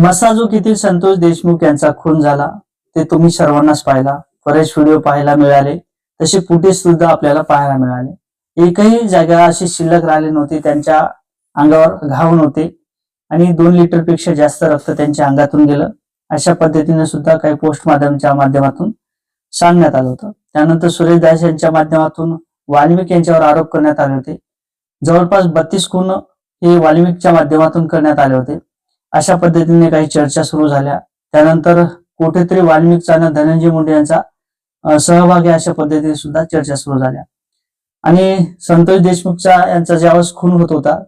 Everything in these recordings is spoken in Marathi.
मसाजूक येथील संतोष देशमुख यांचा खून झाला ते तुम्ही सर्वांनाच पाहिला. बरेच व्हिडिओ पाहायला मिळाले तसे फुटेज सुद्धा आपल्याला पाहायला मिळाले. एकही जागा अशी शिल्लक राहिली नव्हती त्यांच्या अंगावर घाव नव्हते आणि दोन लिटरपेक्षा जास्त रक्त त्यांच्या अंगातून गेलं. अशा पद्धतीने सुद्धा काही पोस्ट माध्यमच्या माध्यमातून सांगण्यात आलं होतं. त्यानंतर सुरेश दास यांच्या माध्यमातून वाल्मिक यांच्यावर आरोप करण्यात आले होते. जवळपास बत्तीस खून हे वाल्मिकच्या माध्यमातून करण्यात आले होते. अशा पद्धतीने काही चर्चा सुरू झाल्या. त्यानंतर कुठेतरी वाल्मिकचा आणि धनंजय मुंडे यांचा सहभाग आहे अशा पद्धतीने सुद्धा चर्चा सुरू झाल्या. आणि संतोष देशमुखचा यांचा ज्यावेळेस खून होत होता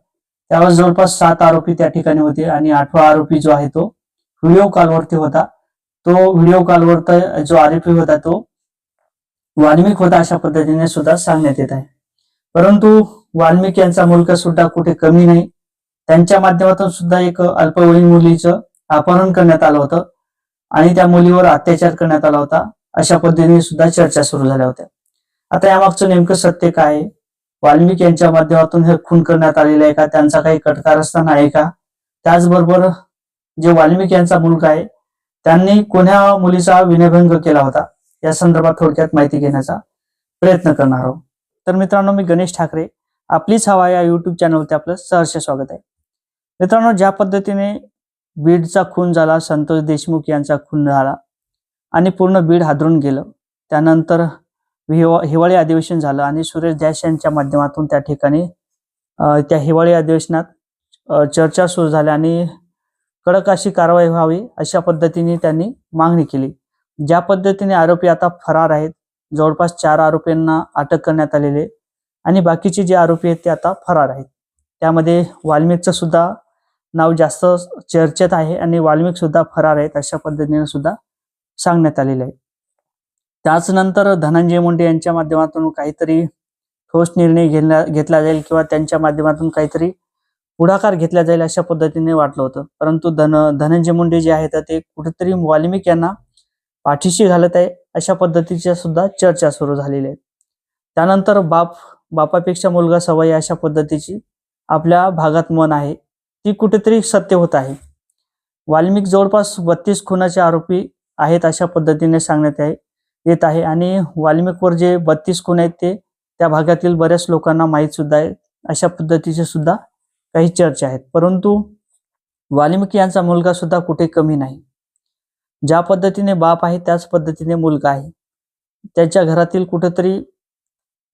त्यावेळेस जवळपास सात आरोपी त्या ठिकाणी होते आणि आठवा आरोपी जो आहे तो व्हिडिओ कॉलवरती होता. तो व्हिडिओ कॉलवर जो आरोपी होता तो वाल्मिक होता अशा पद्धतीने सुद्धा सांगण्यात येत आहे. परंतु वाल्मिक यांचा मुलगा सुद्धा कुठे कमी नाही. त्यांच्या माध्यमातून सुद्धा एक अल्पवयीन मुलीचं अपहरण करण्यात आलं होतं आणि त्या मुलीवर अत्याचार करण्यात आला होता. अशा पद्धतीने सुद्धा चर्चा सुरू झाल्या होत्या. आता यामागचं नेमकं सत्य काय? आहे वाल्मिक यांच्या माध्यमातून हे खून करण्यात आलेलं आहे का? त्यांचा काही कटकारस्थान आहे का? त्याचबरोबर जे वाल्मिक यांचा मुलगा आहे त्यांनी कोण्या मुलीचा विनयभंग केला होता? या संदर्भात थोडक्यात माहिती घेण्याचा प्रयत्न करणार आहोत. तर मित्रांनो मी गणेश ठाकरे आपलीच हवा या युट्यूब चॅनलवरती आपलं सहर्ष स्वागत आहे. मित्रांनो ज्या पद्धतीने बीडचा खून झाला संतोष देशमुख यांचा खून झाला आणि पूर्ण बीड हादरून गेलं त्यानंतर हिवा- हिवाळी अधिवेशन झालं आणि सुरेश दॅश यांच्या माध्यमातून त्या ठिकाणी त्या हिवाळी अधिवेशनात चर्चा सुरू झाल्या आणि कडक अशी कारवाई व्हावी अशा पद्धतीने त्यांनी मागणी केली. ज्या पद्धतीने आरोपी आता फरार आहेत जवळपास चार आरोपींना अटक करण्यात आलेली आणि बाकीचे जे आरोपी आहेत ते आता फरार आहेत. त्यामध्ये वाल्मिकचं सुद्धा नाव जास्त चर्चेत आहे आणि वाल्मिक सुद्धा फरार आहेत अशा पद्धतीने सुद्धा सांगण्यात आलेले आहे. त्याच नंतर धनंजय मुंडे यांच्या माध्यमातून काहीतरी ठोस निर्णय घेण्या घेतला जाईल किंवा त्यांच्या माध्यमातून काहीतरी पुढाकार घेतला जाईल अशा पद्धतीने वाटलं होतं. परंतु धन धनंजय मुंडे जे आहेत ते कुठेतरी वाल्मिक यांना पाठीशी घालत आहे अशा पद्धतीच्या सुद्धा चर्चा सुरू झालेल्या आहेत. त्यानंतर बाप बापापेक्षा मुलगा सवय अशा पद्धतीची आपल्या भागात मन आहे. ती कुठेतरी सत्य होत आहे. वाल्मिक जवळपास बत्तीस खुनाचे आरोपी आहेत अशा पद्धतीने सांगण्यात आहे येत आहे आणि वाल्मिकवर जे बत्तीस खून आहेत ते त्या भागातील बऱ्याच लोकांना माहीत सुद्धा आहे. अशा पद्धतीचे सुद्धा काही चर्चा आहेत. परंतु वाल्मिकी यांचा मुलगा सुद्धा कुठे कमी नाही. ज्या पद्धतीने बाप आहे त्याच पद्धतीने मुलगा आहे. त्याच्या घरातील कुठेतरी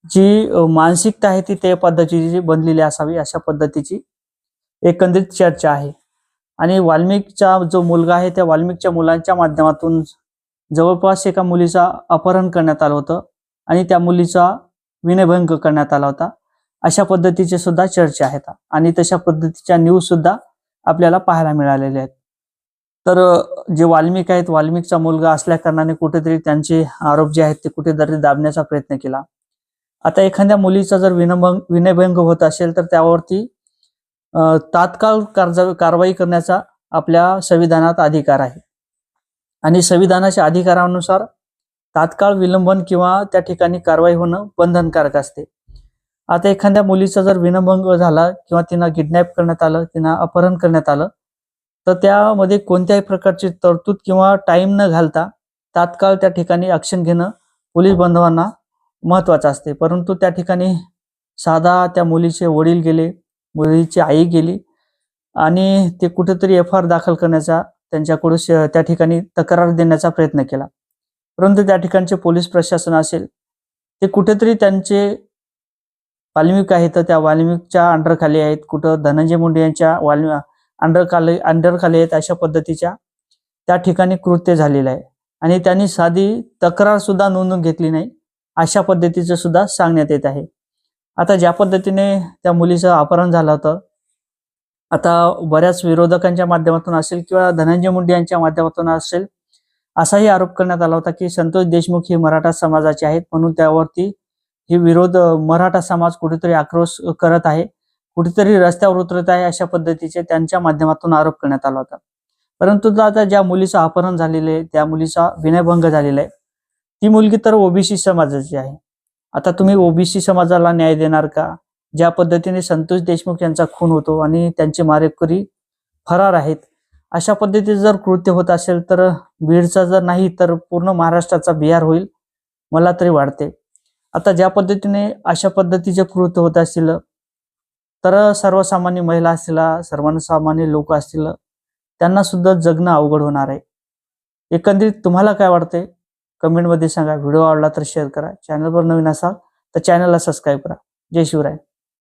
जी मानसिकता आहे ती त्या पद्धतीची बनलेली असावी अशा पद्धतीची एकंदरीत चर्चा आहे. आणि वाल्मिकचा जो मुलगा आहे त्या वाल्मिकच्या मुलांच्या माध्यमातून जवळपास एका मुलीचा अपहरण करण्यात आलं होतं आणि त्या मुलीचा विनयभंग करण्यात आला होता. अशा पद्धतीचे सुद्धा चर्चा आहेत. आणि तशा पद्धतीच्या न्यूज सुद्धा आपल्याला पाहायला मिळालेल्या आहेत. तर जे वाल्मिक आहेत वाल्मिकचा मुलगा असल्या कारणाने कुठेतरी त्यांचे आरोप जे आहेत ते कुठेतरी दाबण्याचा प्रयत्न केला. आता एखाद्या मुलीचा जर विनभंग विनयभंग होत असेल तर त्यावरती तात्काळ कारजा- कारवाई करण्याचा आपल्या संविधानात अधिकार आहे. आणि संविधानाच्या अधिकारानुसार तात्काळ विलंबन किंवा त्या ठिकाणी कारवाई होणं बंधनकारक असते. आता एखाद्या मुलीचा जर विनभंग झाला किंवा तिनं किडनॅप करण्यात आलं तिनं अपहरण करण्यात आलं तर त्यामध्ये कोणत्याही प्रकारची तरतूद किंवा टाइम न घालता तात्काळ त्या ठिकाणी ॲक्शन घेणं पोलीस बांधवांना महत्वाचं असते. परंतु त्या ठिकाणी साधा त्या मुलीचे वडील गेले मुलीची आई गेली आणि ते कुठेतरी एफ आर दाखल करण्याचा त्यांच्याकडून श- त्या ठिकाणी तक्रार देण्याचा प्रयत्न केला. परंतु त्या ठिकाणचे पोलीस प्रशासन असेल ते कुठेतरी त्यांचे वाल्मिक आहेत तर त्या वाल्मिकच्या अंडरखाली आहेत. कुठं धनंजय मुंडे यांच्या वाल्मी अंडरखाली अंडरखाली आहेत अशा पद्धतीच्या त्या ठिकाणी कृत्य झालेलं आहे. आणि त्यांनी साधी तक्रार सुद्धा नोंदून घेतली नाही अशा पद्धतीचं सुद्धा सांगण्यात येत आहे. आता ज्या पद्धतीने त्या मुलीचं अपहरण झालं होतं आता बऱ्याच विरोधकांच्या माध्यमातून असेल किंवा धनंजय मुंडे यांच्या माध्यमातून असेल असाही आरोप करण्यात आला होता की संतोष देशमुख हे मराठा समाजाचे आहेत म्हणून त्यावरती हे विरोध मराठा समाज कुठेतरी आक्रोश करत आहे कुठेतरी रस्त्यावर उतरत आहे अशा पद्धतीचे त्यांच्या माध्यमातून आरोप करण्यात आला होता. परंतु आता ज्या मुलीचं अपहरण झालेलं आहे त्या मुलीचा विनयभंग झालेला आहे. ती मुलगी तर ओबीसी समाजाची आहे. आता तुम्ही ओबीसी समाजाला न्याय देणार का? ज्या पद्धतीने संतोष देशमुख यांचा खून होतो आणि त्यांचे मारेकरी फरार आहेत अशा पद्धतीचे जर कृत्य होत असेल तर बीडचा जर नाही तर पूर्ण महाराष्ट्राचा बिहार होईल मला तरी वाटते. आता ज्या पद्धतीने अशा पद्धतीचे कृत्य होत असतील तर सर्वसामान्य महिला असतील सर्वसामान्य लोक असतील त्यांना सुद्धा जगणं अवघड होणार आहे. एकंदरीत तुम्हाला काय वाटतंय? कमेंटमध्ये सांगा. व्हिडिओ आवडला तर शेअर करा. चॅनलवर नवीन असाल तर चॅनलला सबस्क्राईब करा. जय शिवराय.